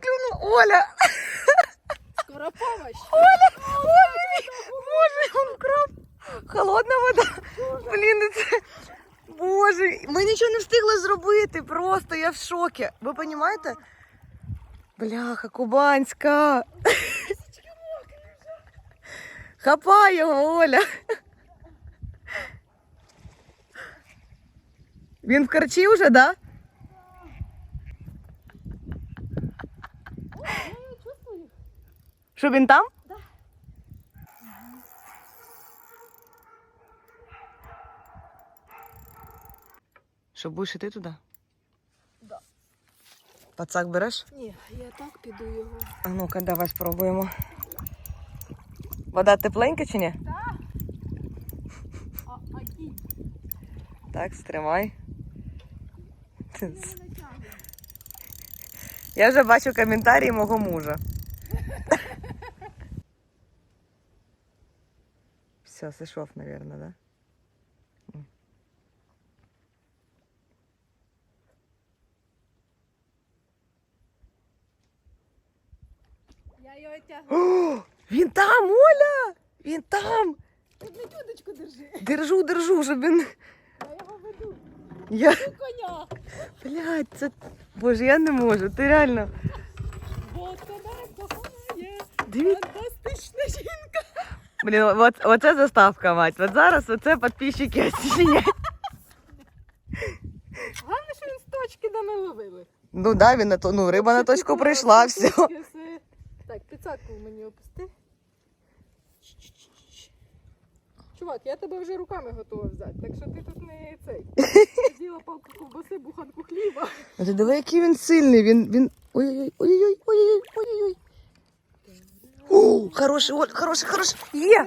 клюнул. Оля! Скоропомощь. Оля! Боже мій! Боже, он краб! Холодна вода. Блін, це... Боже, ми нічого не встигли зробити. Просто я в шокі. Ви розумієте? Бляха, кубанська. Хапай його, Оля. Він в карчі вже, да? Я його чувствую. Що він там? Да. Що будеш іти туди? Да. Пацак береш? Ні, я так піду його. А ну-ка, давай спробуємо. Вода тепленька чи ні? Так. А, а? Так, стримай. Я вже бачу коментарі мого мужа. Все, сошов, наверное, да? Я його тягну. О, він там, Оля! Він там! Ти на дудочку держи. Держу, держу, щоб він. Я його веду. Я. До коня. Блядь, це. Боже, я не можу. Ти реально. Бо тебе кохає. Дивіться. Фантастична жінка. Блін, от, оце заставка, мать. От зараз оце підписчики оцінять. Головне, що він з точки, де ми ловили. Ну да, він на то, ну, риба на точку прийшла, все. Так, підсадку мені опусти. Чувак, я тебе вже руками готова взяти, так що ти тут не цей. З'їла палку ковбаси, буханку хліба. А ти диви, який він сильний. Він. він... Ой-ой-ой, ой-ой-ой, ой-ой-ой, хороший, Оль, хороший, хороший. Є!